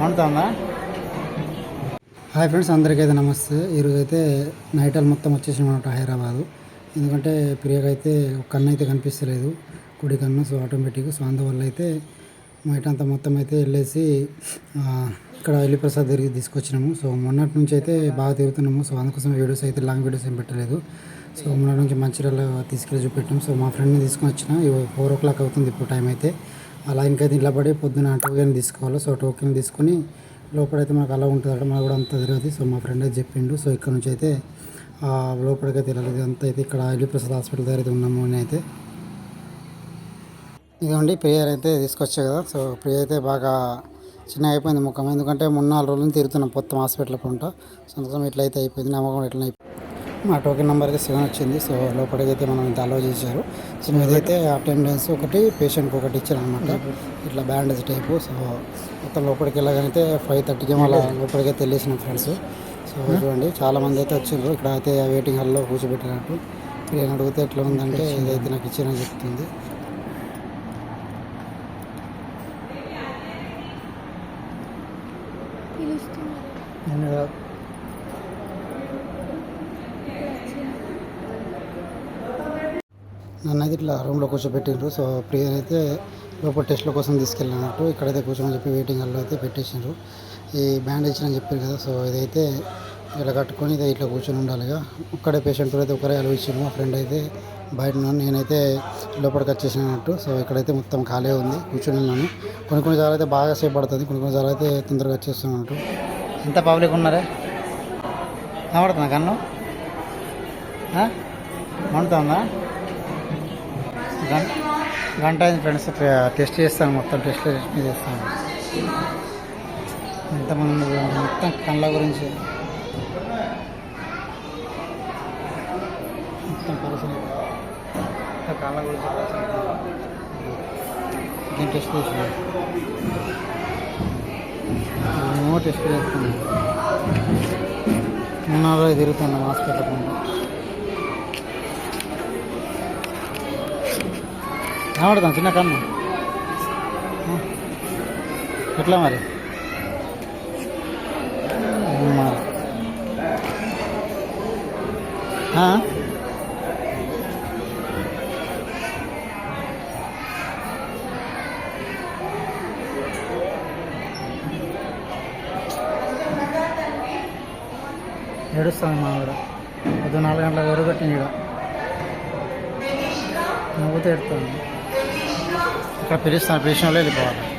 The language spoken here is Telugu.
మండుతుందా? హాయ్ ఫ్రెండ్స్ అందరికైతే నమస్తే. ఈరోజు అయితే నైట్ అల్ మొత్తం వచ్చేసాం అనమాట హైదరాబాదు. ఎందుకంటే ప్రియకైతే అయితే ఒక కన్ను అయితే కనిపిస్తలేదు. కుడి కన్ను సో ఆటోమేటిక్ సో అందువల్ల అయితే నైట్ అంతా మొత్తం అయితే వెళ్ళేసి ఇక్కడ ఎల్లిప్రసాద్ దగ్గరికి తీసుకొచ్చినాము. సో మొన్నటి నుంచి అయితే బాగా తిరుగుతున్నాము. సో అందుకోసం వీడియోస్ అయితే లాంగ్ వీడియోస్ ఏం పెట్టలేదు. సో మొన్నటి నుంచి మంచిర్యాల తీసుకెళ్ళి చూపెట్టాము సో మా ఫ్రెండ్ని తీసుకొని వచ్చిన ఫోర్ ఓ క్లాక్ అవుతుంది ఇప్పుడు టైం అయితే. అలా ఇంకా నిలబడి పడి పొద్దున టోకెన్ తీసుకోవాలి సో టోకెన్ తీసుకొని లోపలైతే మనకు అలా ఉంటుంది అక్కడ మనకు కూడా అంత తెలియదు. సో మా ఫ్రెండ్ అయితే చెప్పిండు సో ఇక్కడ నుంచి అయితే ఆ, లోపలికైతే వెళ్ళాలి అంతా అయితే ఇక్కడ అల్లి ప్రసాద్ హాస్పిటల్ దగ్గర అయితే ఉన్నాము అని అయితే. ఇదిగోండి ప్రియర్ అయితే తీసుకొచ్చా కదా సో ప్రేయర్ అయితే బాగా చిన్న అయిపోయింది ముఖం. ఎందుకంటే మూడు నాలుగు రోజులు తిరుగుతున్నాం మొత్తం హాస్పిటల్ పంట సో అందుకోసం ఇట్లయితే అయిపోయింది నమ్మకం ఇట్లా అయిపోయింది మా టోకెన్ నెంబర్ అయితే సెవెన్ వచ్చింది. సో లోపలికి అయితే మనం ఇంత అలౌ చేశారు. సో ఇదైతే అటెండెన్స్ ఒకటి పేషెంట్కి ఒకటి ఇచ్చారు అనమాట ఇట్లా బ్యాండేజ్ టైపు సో మొత్తం లోపలికి వెళ్ళగానైతే ఫైవ్ థర్టీకి మళ్ళీ లోపలికి అయితే వెళ్ళేసినాం ఫ్రెండ్స్ సో చూడండి చాలా మంది అయితే వచ్చిండ్రు. ఇక్కడ అయితే వెయిటింగ్ హాల్లో కూర్చోబెట్టినట్టు నేను అడిగితే ఎట్లా ఉందంటే ఇదైతే నాకు ఇచ్చిన చెప్తుంది. పిలుస్తున్నారు. నన్ను అయితే ఇట్లా రూమ్లో కూర్చోబెట్టిండ్రు. సో ప్రియన్ అయితే లోపల టెస్ట్ల కోసం తీసుకెళ్ళినట్టు ఇక్కడైతే కూర్చోమని చెప్పి వెయిటింగ్ హాల్లో అయితే పెట్టేసిండ్రు. ఈ బ్యాండేజ్ అని చెప్పారు కదా సో ఇదైతే ఇలా కట్టుకొని ఇదే ఇట్లా కూర్చొని ఉండాలిగా. ఒక్కడే పేషెంట్ అయితే ఒకరే అలవి మా ఫ్రెండ్ అయితే బయట ఉన్నాను నేనైతే లోపలికి వచ్చేసినట్టు. సో ఇక్కడైతే మొత్తం ఖాళీ ఉంది కూర్చొని ఉన్నాను. కొన్ని కొన్ని సార్లు అయితే బాగా సేపు పడుతుంది కొన్ని కొన్ని సార్లు అయితే తొందరగా వచ్చేస్తున్నట్టు. ఎంత పబ్లిక్ ఉన్నారే? కనబడుతుందా కన్ను? మండుతుందా గంట గంట అయింది ఫ్రెండ్స్ టెస్ట్ చేస్తాను మొత్తం టెస్ట్ చేస్తాను ఎంతమంది మొత్తం కళ్ళ గురించి. మొత్తం పరిశ్రమ మొత్తం కళ్ళ గురించి టెస్ట్ చేసి టెస్ట్ చేస్తున్నాను ఉన్నారో తిరుగుతున్నాను హాస్పిటల్ આવડતા સિના કામનું કેટલા મારે હા എടുത്താണ് മാവിടെ അത് നാളെ കണ്ട വെറുതെ കെട്ടിനിടാം മുഖത്തെ എടുത്താണ്. ఇక్కడ పిలుస్తాను పిలిచిన వాళ్ళు వెళ్ళిపోవాలి